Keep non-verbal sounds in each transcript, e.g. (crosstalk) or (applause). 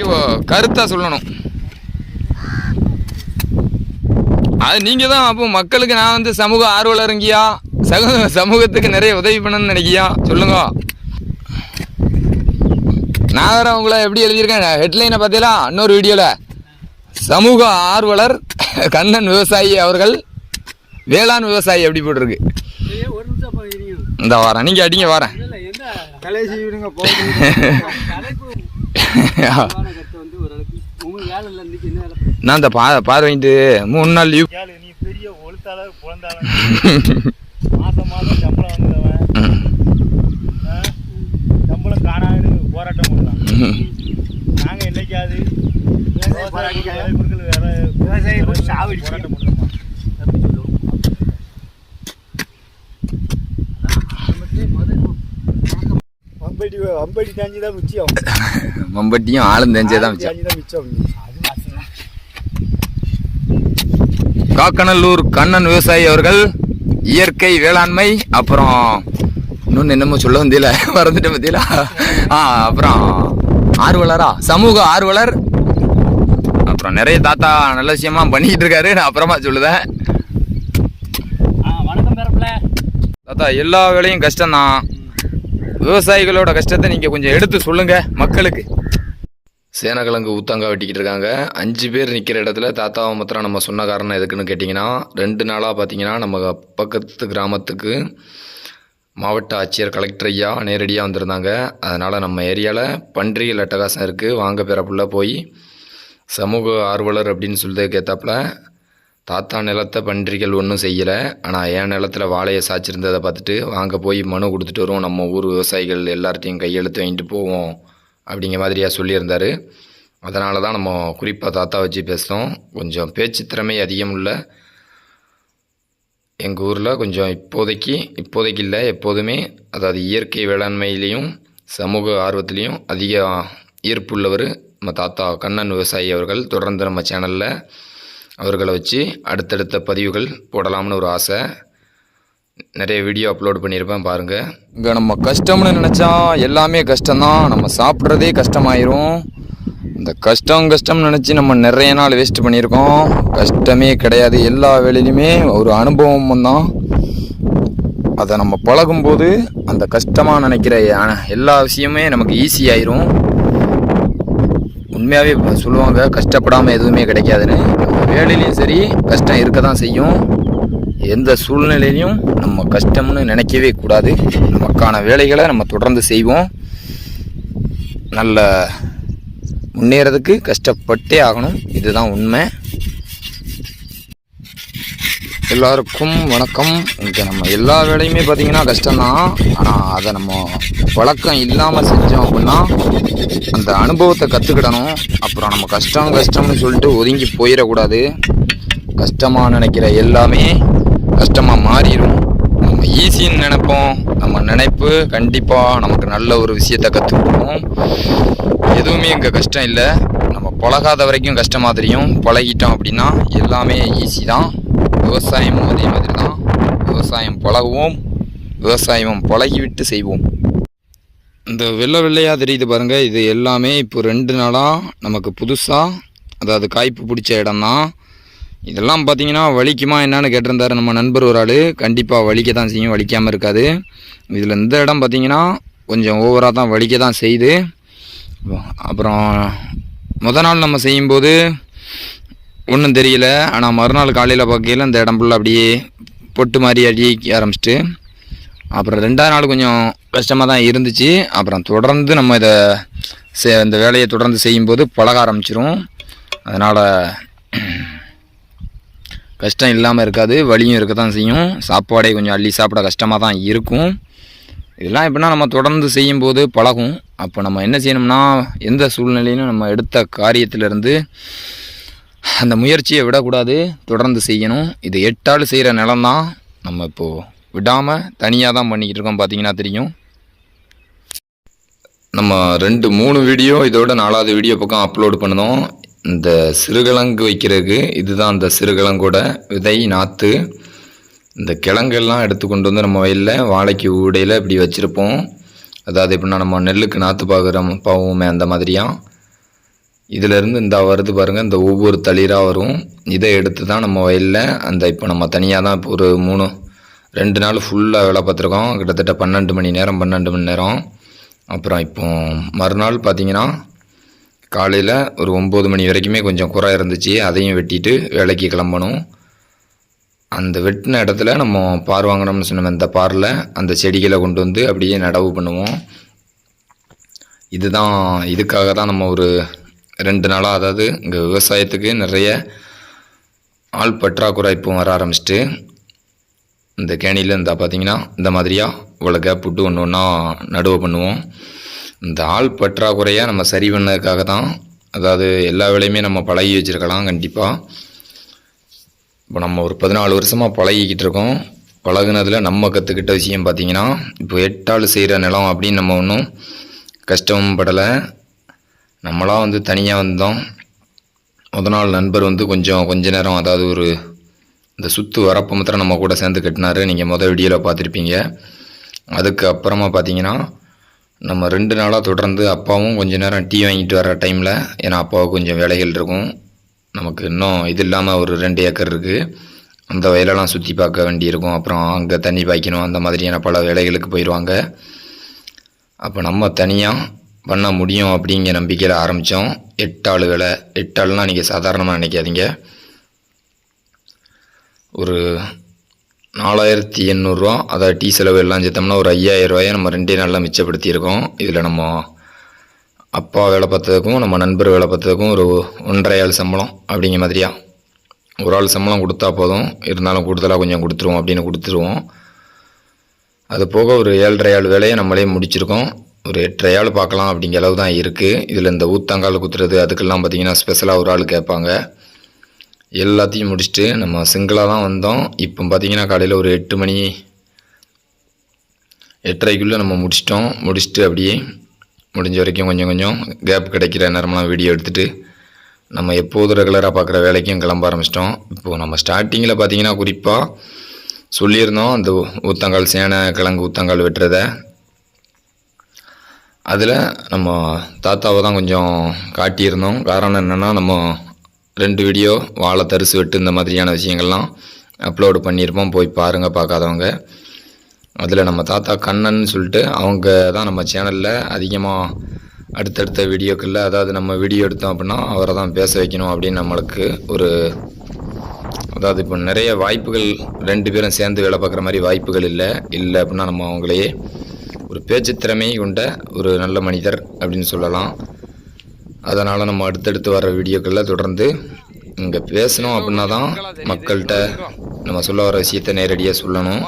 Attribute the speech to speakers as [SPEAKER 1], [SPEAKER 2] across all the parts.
[SPEAKER 1] இங்க கருத்தா சொல்லணும். அது நீங்கள் தான் அப்போ மக்களுக்கு நான் வந்து சமூக ஆர்வலருங்கியா சக சமூகத்துக்கு நிறைய உதவி பண்ணணும்னு நினைக்கியா சொல்லுங்க. நான் வேற உங்களை எப்படி எழுதியிருக்கேன் ஹெட்லைனை பார்த்தீங்களா? இன்னொரு வீடியோவில் சமூக ஆர்வலர் கண்ணன் விவசாயி அவர்கள் வேளாண் விவசாயி எப்படி போட்டிருக்கு. இந்த வாரேன் நீங்கள் அடிங்க வாரேன் (laughs) நான் இந்த பா பார்வைட்டு மூணு நாள் லீவ்
[SPEAKER 2] கேளு நீ பெரிய ஒழுத்தாளர் குழந்தாளர் மாசம் மாசம் சம்பளம் வந்தவன்? சம்பளம் காணாது போராட்டம் பண்ணலாம் நாங்க என்னைக்காவது
[SPEAKER 3] விவசாயி சாவடிச்சு.
[SPEAKER 2] போராட்டம் பண்ணலாமா அம்படி அம்படி தாஞ்சி தான் மிச்சம்
[SPEAKER 1] மம்பட்டியும் ஆளும் தெரிஞ்சே தான்
[SPEAKER 2] மிச்சம்.
[SPEAKER 1] காக்கநல்லூர் கண்ணன் விவசாயி அவர்கள் இயற்கை வேளாண்மை அப்புறம் இன்னொன்று என்னமோ சொல்ல வந்தியில மறந்துட்டேன் பத்தியில? ஆ அப்புறம் ஆர்வலரா? சமூக ஆர்வலர். அப்புறம் நிறைய தாத்தா நல்ல விஷயமா பண்ணிக்கிட்டு இருக்காரு. நான் அப்புறமா சொல்லுதேன். தாத்தா எல்லா வேலையும் கஷ்டம்தான். விவசாயிகளோட கஷ்டத்தை நீங்கள் கொஞ்சம் எடுத்து சொல்லுங்க மக்களுக்கு. சேனக்கிழங்கு ஊத்தங்காய் வெட்டிக்கிட்டு இருக்காங்க. அஞ்சு பேர் நிற்கிற இடத்துல தாத்தாவை மாத்திரம் நம்ம சொன்ன காரணம் எதுக்குன்னு கேட்டிங்கன்னா ரெண்டு நாளாக பார்த்தீங்கன்னா நம்ம பக்கத்து கிராமத்துக்கு மாவட்ட ஆட்சியர் கலெக்டர் ஐயா நேரடியாக வந்திருந்தாங்க. அதனால் நம்ம ஏரியாவில் பன்றிகள் அட்டகாசம் இருக்குது வாங்க பிறப்புள்ள போய் சமூக ஆர்வலர் அப்படின்னு சொல்லிட்டு கேத்தாப்புல தாத்தா நிலத்தை பன்றிகள் ஒன்றும் செய்யலை. ஆனால் என் நிலத்துல வாழையை சாய்ச்சிருந்ததை பார்த்துட்டு வாங்க போய் மனு கொடுத்துட்டு வருவோம். நம்ம ஊர் விவசாயிகள் எல்லார்ட்டையும் கையெழுத்து வாங்கிட்டு போவோம். அப்படிங்கிற மாதிரியாக சொல்லியிருந்தார். அதனால தான் நம்ம குறிப்பாக தாத்தா வச்சு பேசுகிறோம் கொஞ்சம் பேச்சு திறமை அதிகம் உள்ள எங்கள் ஊரில் கொஞ்சம் இப்போதைக்கு இப்போதைக்கு இல்லை எப்போதுமே அதாவது இயற்கை வேளாண்மையிலையும் சமூக ஆர்வத்துலேயும் அதிக ஈர்ப்புள்ளவர் நம்ம தாத்தா கண்ணன் விவசாயி அவர்கள். தொடர்ந்து நம்ம சேனலில் அவர்களை வச்சு அடுத்தடுத்த பதிவுகள் போடலாம்னு ஒரு ஆசை. நிறைய வீடியோ அப்லோட் பண்ணியிருப்பேன் பாருங்கள் இங்கே நம்ம கஷ்டம்னு நினச்சா எல்லாமே கஷ்டம்தான். நம்ம சாப்பிட்றதே கஷ்டமாயிரும். இந்த கஷ்டம் கஷ்டம்னு நினச்சி நம்ம நிறைய நாள் வேஸ்ட் பண்ணியிருக்கோம். கஷ்டமே கிடையாது. எல்லா வேலையிலுமே ஒரு அனுபவம் தான் அதை நம்ம பழகும்போது அந்த கஷ்டமாக நினைக்கிற எல்லா விஷயமே நமக்கு ஈஸி ஆயிரும். உண்மையாகவே சொல்லுவாங்க கஷ்டப்படாமல் எதுவுமே கிடைக்காதுன்னு. நம்ம வேலையிலையும் சரி கஷ்டம் இருக்க தான் செய்யும். எந்த சூழ்நிலையிலையும் நம்ம கஷ்டம்னு நினைக்கவே கூடாது. நமக்கான வேலைகளை நம்ம தொடர்ந்து செய்வோம். நல்ல முன்னேறதுக்கு கஷ்டப்பட்டே ஆகணும். இதுதான் உண்மை. எல்லாருக்கும் வணக்கம். இங்கே நம்ம எல்லா வேலையுமே பார்த்திங்கன்னா கஷ்டம்தான். ஆனால் அதை நம்ம வழக்கம் இல்லாமல் செஞ்சோம் அப்படின்னா அந்த அனுபவத்தை கற்றுக்கிடணும் அப்புறம் நம்ம கஷ்டம் கஷ்டம்னு சொல்லிட்டு ஒதுங்கி போயிடக்கூடாது. கஷ்டமாக நினைக்கிற எல்லாமே கஷ்டமாக மாறிடும் நம்ம ஈஸின்னு நினைப்போம். நம்ம நினைப்பு கண்டிப்பாக நமக்கு நல்ல ஒரு விஷயத்தை கற்றுக் கொடுக்கும் எதுவுமே இங்கே கஷ்டம் இல்லை. நம்ம பழகாத வரைக்கும் கஷ்டமாக தெரியும். பழகிட்டோம் அப்படின்னா எல்லாமே ஈஸி தான். விவசாயமும் அதே மாதிரி தான். விவசாயம் பழகுவோம். விவசாயம் பழகிவிட்டு செய்வோம். இந்த வெள்ளை வெள்ளையாக தெரியுது பாருங்கள் இது எல்லாமே இப்போ ரெண்டு நாளாக நமக்கு புதுசாக அதாவது காய்ப்பு பிடிச்ச இடம்தான். இதெல்லாம் பார்த்தீங்கன்னா வலிக்குமா என்னன்னு கேட்டிருந்தாரு நம்ம நண்பர் ஒரு ஆள். கண்டிப்பாக வலிக்க தான் செய்யும் வலிக்காமல் இருக்காது. இதில் இந்த இடம் பார்த்தீங்கன்னா கொஞ்சம் ஓவராக தான் வலிக்க தான் செய்யுது அப்புறம் முத நாள் நம்ம செய்யும்போது ஒன்றும் தெரியல. ஆனால் மறுநாள் காலையில் பார்க்கையில் இந்த இடம் ஃபுல்லாக அப்படியே பொட்டு மாதிரி அடிக்க ஆரம்பிச்சிட்டு அப்புறம் ரெண்டாவது நாள் கொஞ்சம் கஷ்டமாக தான் இருந்துச்சு. அப்புறம் தொடர்ந்து நம்ம இதை இந்த வேலையை தொடர்ந்து செய்யும்போது பழக ஆரம்பிச்சிரும். அதனால் கஷ்டம் இல்லாமல் இருக்காது வலியும் இருக்க தான் செய்யும். சாப்பாடே கொஞ்சம் அள்ளி சாப்பிட கஷ்டமாக தான் இருக்கும். இதெல்லாம் எப்படின்னா நம்ம தொடர்ந்து செய்யும்போது பழகும். அப்போ நம்ம என்ன செய்யணும்னா எந்த சூழ்நிலையிலும் நம்ம எடுத்த காரியத்திலிருந்து அந்த முயற்சியை விடக்கூடாது. தொடர்ந்து செய்யணும். இது எட்டாள் செய்கிற நிலம்தான். நம்ம இப்போது விடாமல் தனியாக தான் பண்ணிக்கிட்டு இருக்கோம் பார்த்தீங்கன்னா தெரியும். நம்ம ரெண்டு மூணு வீடியோ இதோட நாலாவது வீடியோ பக்கம் அப்லோட் பண்ணணும் இந்த சிறுகிழங்கு வைக்கிறதுக்கு இதுதான் அந்த சிறுகிழங்கோட விதை நாற்று இந்த கிழங்கெல்லாம் எடுத்து கொண்டு வந்து நம்ம வயலில் வாழைக்கு ஊடையில் இப்படி வச்சுருப்போம். அதாவது எப்படின்னா நம்ம நெல்லுக்கு நாற்று பார்க்குறோம் பாவோமே அந்த மாதிரியாக இதிலேருந்து இந்த வருது பாருங்கள் இந்த ஒவ்வொரு தளிராக வரும். இதை எடுத்து தான் நம்ம வயலில் அந்த இப்போ நம்ம தனியாக தான் இப்போ ஒரு மூணு ரெண்டு நாள் ஃபுல்லாக வேலை பார்த்துருக்கோம். கிட்டத்தட்ட பன்னெண்டு மணி நேரம் பன்னெண்டு மணி நேரம். அப்புறம் இப்போ மறுநாள் பார்த்தீங்கன்னா காலையில் ஒரு ஒம்பது மணி வரைக்குமே கொஞ்சம் குறை இருந்துச்சு. அதையும் வெட்டிட்டு வேலைக்கு கிளம்பணும். அந்த வெட்டின இடத்துல நம்ம பார் வாங்கினோம்னு சொன்ன இந்த பாரில் அந்த செடிகளை கொண்டு வந்து அப்படியே நடவு பண்ணுவோம். இதுதான் இதுக்காக தான் நம்ம ஒரு ரெண்டு நாளாக அதாவது இங்கே விவசாயத்துக்கு நிறைய ஆள் பற்றாக்குறை இப்போ வர ஆரம்பிச்சிட்டு இந்த கேணியில் இருந்தால் பார்த்தீங்கன்னா இந்த மாதிரியாக இவ்வளோ கேப் விட்டு ஒன்று ஒன்றா நடுவை பண்ணுவோம். இந்த ஆள் பற்றாக்குறையை நம்ம சரி பண்ணதுக்காக தான் அதாவது எல்லா வேலையுமே நம்ம பழகி வச்சுருக்கலாம் கண்டிப்பாக இப்போ நம்ம ஒரு பதினாலு வருஷமாக பழகிக்கிட்டு இருக்கோம். பழகுனதில் நம்ம கற்றுக்கிட்ட விஷயம் பார்த்தீங்கன்னா இப்போ எட்டாள் செய்கிற நிலம் அப்படின்னு நம்ம ஒன்றும் கஷ்டமும் படலை. நம்மளாம் வந்து தனியாக வந்தோம். முத நாள் நண்பர் வந்து கொஞ்சம் கொஞ்ச நேரம் அதாவது ஒரு இந்த சுற்று வரப்போ மாத்திரம் நம்ம கூட சேர்ந்து கட்டினாரு. நீங்கள் மொதல் வீடியோவில் பார்த்துருப்பீங்க. அதுக்கு அப்புறமா பார்த்தீங்கன்னா நம்ம ரெண்டு நாளாக தொடர்ந்து அப்பாவும் கொஞ்சம் நேரம் டீ வாங்கிட்டு வர டைமில் ஏன்னா அப்பாவுக்கு கொஞ்சம் வேலைகள் இருக்கும். நமக்கு இன்னும் இது இல்லாமல் ஒரு ரெண்டு ஏக்கர் இருக்குது அந்த வயலெல்லாம் சுற்றி பார்க்க வேண்டியிருக்கும். அப்புறம் அங்கே தண்ணி பாய்க்கணும். அந்த மாதிரியான பல வேலைகளுக்கு போயிடுவாங்க அப்போ நம்ம தனியாக பண்ண முடியும் அப்படிங்கிற நம்பிக்கையில் ஆரம்பித்தோம் எட்டு ஆளுகளை எட்டு ஆளுலாம் நீங்கள் சாதாரணமாக நினைக்காதீங்க. ஒரு நாலாயிரத்தி எண்ணூறுரூவா அதாவது டீ செலவு எல்லாம் சேர்த்தோம்னா ஒரு ஐயாயிரம் ரூபாயை நம்ம ரெண்டே நாளில் மிச்சப்படுத்தியிருக்கோம். இதில் நம்ம அப்பா வேலை பார்த்ததுக்கும் நம்ம நண்பர் வேலை பார்த்ததுக்கும் ஒரு ஒன்றரை ஆள் சம்பளம் அப்படிங்கிற மாதிரியா? ஒரு ஆள் சம்பளம் கொடுத்தா போதும். இருந்தாலும் கூடுதலாக கொஞ்சம் கொடுத்துருவோம் அப்படின்னு கொடுத்துருவோம். அது போக ஒரு ஏழரை ஆள் வேலையை நம்மளே முடிச்சிருக்கோம். ஒரு எட்டரை ஆள் பார்க்கலாம் அப்படிங்கிற அளவு தான் இருக்குது இதில் இந்த ஊத்தாங்கால் குத்துறது அதுக்கெல்லாம் பார்த்தீங்கன்னா ஸ்பெஷலாக ஒரு ஆள் கேட்பாங்க. எல்லாத்தையும் முடிச்சுட்டு நம்ம சிங்கிளாக தான் வந்தோம். இப்போ பார்த்தீங்கன்னா காலையில் ஒரு எட்டு மணி எட்டரைக்குள்ளே நம்ம முடிச்சிட்டோம். முடிச்சுட்டு அப்படியே முடிஞ்ச வரைக்கும் கொஞ்சம் கொஞ்சம் கேப் கிடைக்கிற நேரமெல்லாம் வீடியோ எடுத்துகிட்டு நம்ம எப்போதும் ரெகுலராக பார்க்குற வேலைக்கும் கிளம்ப ஆரம்பிச்சிட்டோம். இப்போது நம்ம ஸ்டார்டிங்கில் பார்த்தீங்கன்னா குறிப்பாக சொல்லியிருந்தோம் அந்த ஊத்தங்கால் சேனை கிழங்கு ஊத்தங்கால் வெட்டுறதை. அதில் நம்ம தாத்தாவை தான் கொஞ்சம் காட்டியிருந்தோம். காரணம் என்னென்னா நம்ம ரெண்டு வீடியோ வாழை தரிசு வெட்டு இந்த மாதிரியான விஷயங்கள்லாம் அப்லோடு பண்ணியிருப்போம். போய் பாருங்கள் பார்க்காதவங்க. அதில் நம்ம தாத்தா கண்ணன் சொல்லிட்டு அவங்க தான் நம்ம சேனலில் அதிகமாக அடுத்தடுத்த வீடியோக்களில் அதாவது நம்ம வீடியோ எடுத்தோம் அப்படின்னா அவரை தான் பேச வைக்கணும் அப்படின்னு நம்மளுக்கு ஒரு அதாவது இப்போ நிறைய வாய்ப்புகள் ரெண்டு பேரும் சேர்ந்து வேலை பார்க்குற மாதிரி வாய்ப்புகள் இல்லை. இல்லை அப்படின்னா நம்ம அவங்களையே ஒரு பேச்சு திறமை கொண்ட ஒரு நல்ல மனிதர் அப்படின்னு சொல்லலாம். அதனால் நம்ம அடுத்தடுத்து வர வீடியோக்களில் தொடர்ந்து இங்கே பேசணும் அப்படின்னா தான் மக்கள்கிட்ட நம்ம சொல்ல வர விஷயத்த நேரடியாக சொல்லணும்.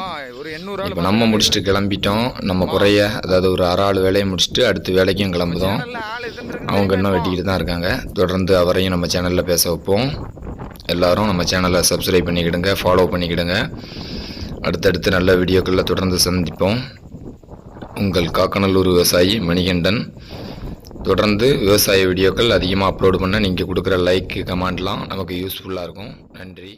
[SPEAKER 1] இப்போ நம்ம முடிச்சுட்டு கிளம்பிட்டோம். நம்ம குறைய அதாவது ஒரு அரை ஆள் வேலையை முடிச்சுட்டு அடுத்து வேலைக்கும் கிளம்புதோம். அவங்க இன்னும் வெட்டிக்கிட்டு தான் இருக்காங்க. தொடர்ந்து அவரையும் நம்ம சேனலில் பேச வைப்போம். எல்லாரும் நம்ம சேனலை சப்ஸ்கிரைப் பண்ணிக்கிடுங்க ஃபாலோ பண்ணிக்கிடுங்க. அடுத்தடுத்து நல்ல வீடியோக்களில் தொடர்ந்து சந்திப்போம். உங்கள் காக்கநல்லூர் விவசாயி மணிகண்டன். தொடர்ந்து விவசாய வீடியோக்கள் அதிகமாக அப்லோடு பண்ண நீங்கள் கொடுக்குற லைக் கமெண்ட்லாம் நமக்கு யூஸ்ஃபுல்லாக இருக்கும். நன்றி.